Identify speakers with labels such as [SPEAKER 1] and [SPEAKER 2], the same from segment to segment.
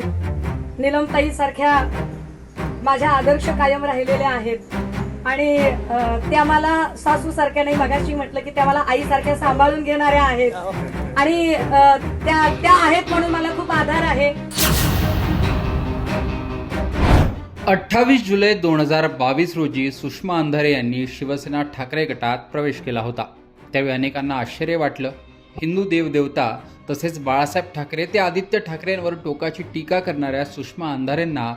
[SPEAKER 1] निलमताई सारख्या माझ्या आदर्श कायम राहिलेल्या आहेत. आणि त्या मला सासू सारख्या नाही मगाशी म्हटलं की त्या मला आई सारख्या सांभाळून घेणाऱ्या आहेत. आणि त्या त्या आहेत म्हणून मला खूप आधार आहे.
[SPEAKER 2] अठ्ठावीस जुलै दोन हजार बावीस रोजी सुषमा अंधारे यांनी शिवसेना ठाकरे गटात प्रवेश केला होता. त्यावेळी अनेकांना आश्चर्य वाटलं हिंदू देवदेवता तसेच बाळासाहेब ठाकरे ते आदित्य ठाकरेंवर टोकाची टीका करणाऱ्या सुषमा अंधारेंना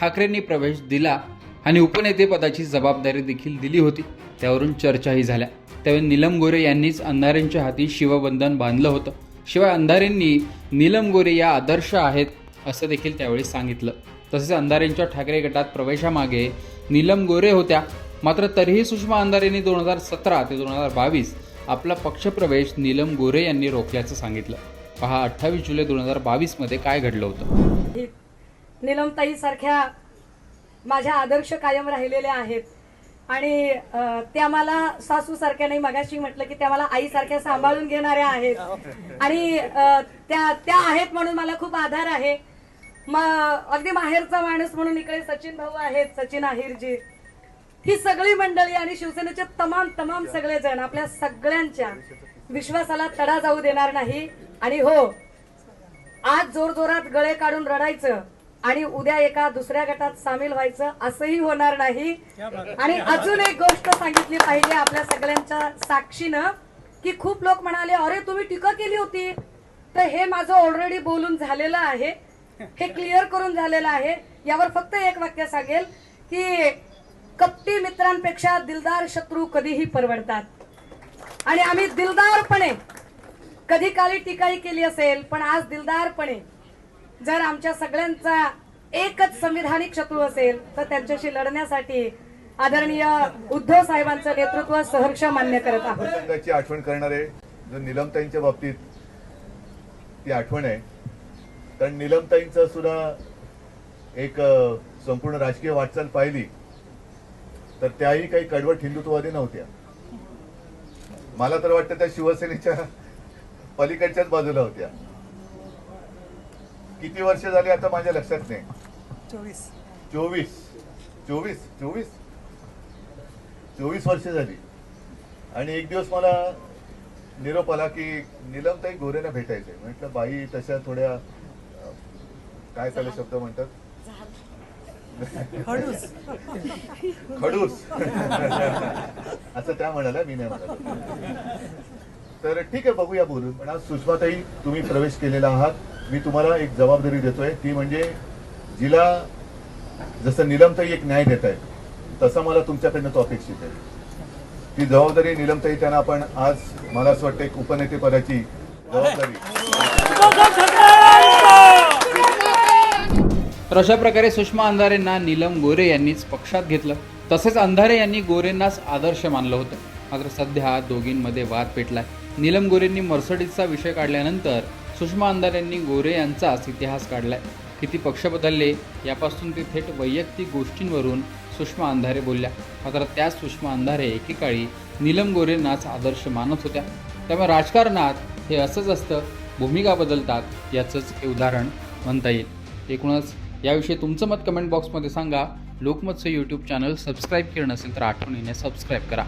[SPEAKER 2] ठाकरेंनी प्रवेश दिला आणि उपनेतेपदाची जबाबदारी देखील दिली होती. त्यावरून चर्चाही झाल्या. त्यावेळी नीलम गोरे यांनीच अंधारेंच्या हाती शिवबंधन बांधलं होतं. शिवाय अंधारेंनी नीलम गोरे या आदर्श आहेत असं देखील त्यावेळी सांगितलं. तसेच अंधारेंच्या ठाकरे गटात प्रवेशामागे नीलम गोरे होत्या. मात्र तरीही सुषमा अंधारेंनी दोन हजार सतरा ते दोन हजार बावीस आपला पक्षप्रवेश नीलम गोरे यांनी रोखल्याचं सांगितलं. पहा अठ्ठावीस जुलै दोन हजार बावीसमध्ये काय घडलं होतं?
[SPEAKER 1] नीलमताई सारख्या माझ्या आदर्श कायम राहिलेल्या आहेत. आणि त्या मला सासू सारख्या नाही मगाशी म्हटलं की त्या मला आई सारख्या सांभाळून घेणाऱ्या आहेत. आणि त्या त्या आहेत म्हणून मला खूप आधार आहे. मग अगदी माहेरचा माणूस म्हणून इकडे सचिन भाऊ आहेत सचिन आहिरजी ही सगळी मंडळी आणि शिवसेनेचे तमाम तमाम सगळे जण आपल्या सगळ्यांच्या विश्वासाला तडा जाऊ देणार नाही. आणि हो आज जोर जोरात गळे काढून रडायचं आणि उद्या एका दुसऱ्या गटात सामील व्हायचं असंही होणार नाही. आणि अजून एक गोष्ट सांगितली पाहिजे आपल्या सगळ्यांच्या साक्षीनं की खूप लोक म्हणाले अरे तुम्ही टीका केली होती. तर हे माझं ऑलरेडी बोलून झालेलं आहे. हे क्लिअर करून झालेलं आहे. यावर फक्त एक वाक्य सांगेल की कपटी मित्रांपेक्षा दिलदार शत्रू कधीही परवडतात. आणि आम्ही दिलदारपणे कधी काली टीकाही केली असेल पण आज दिलदारपणे जर आमच्या सगळ्यांचा एकच संविधानिक शत्रू असेल तर त्यांच्याशी लढण्यासाठी आदरणीय उद्धव साहेबांचं नेतृत्व सहर्ष मान्य करत आहोत.
[SPEAKER 3] संघाची आठवण करणारे जो निलमताईंच्या बाबतीत ती आठवण आहे. कारण निलमताईंचं सुद्धा एक संपूर्ण राजकीय वाटचाल पाहिली. तर त्याही काही कडवट हिंदुत्ववादी नव्हत्या. मला तर वाटतं त्या शिवसेनेच्या पलीकडच्याच बाजूला होत्या. किती वर्ष झाली आता माझ्या लक्षात नाही.
[SPEAKER 4] चोवीस.
[SPEAKER 3] चोवीस. चोवीस. चोवीस. चोवीस वर्ष झाली. आणि एक दिवस मला निरोप आला की निलमताई गोरेला भेटायचंय. म्हटलं बाई तशा थोड्या काय त्याला शब्द म्हणतात?
[SPEAKER 4] हळूच
[SPEAKER 3] खडूस. असं त्या म्हणाल्या मी नाही म्हणालो. तर ठीक आहे बघूया बोलून. पण आज सुषमाताई तुम्ही प्रवेश केलेला आहात. मी तुम्हाला एक जबाबदारी देतोय. ती म्हणजे जिला जसं निलमताई एक न्याय देत आहे तसं मला तुमच्याकडनं तो अपेक्षित आहे ती जबाबदारी निलमताई त्यांना आपण आज मला असं वाटतं एक उपनेते पदाची जबाबदारी
[SPEAKER 2] तर अशा प्रकारे सुषमा अंधारेंना नीलम गोरे यांनीच पक्षात घेतलं. तसेच अंधारे यांनी गोरेंनाच आदर्श मानलं होतं. मात्र सध्या दोघींमध्ये वाद पेटलाय. नीलम गोरेंनी मर्सडीजचा विषय काढल्यानंतर सुषमा अंधारेंनी गोरे यांचाच इतिहास काढलाय. किती पक्ष बदलले यापासून ते थेट वैयक्तिक गोष्टींवरून सुषमा अंधारे बोलल्या. मात्र त्याच सुषमा अंधारे एकेकाळी नीलम गोरेंनाच आदर्श मानत होत्या. त्यामुळे राजकारणात हे असंच असतं भूमिका बदलतात याचंच हे उदाहरण म्हणता येईल. एकूणच याविषयी तुमचं मत कमेंट बॉक्समध्ये सांगा. लोकमतचं यूट्यूब चॅनल सबस्क्राईब केलं नसेल तर आठवणीने सबस्क्राईब करा.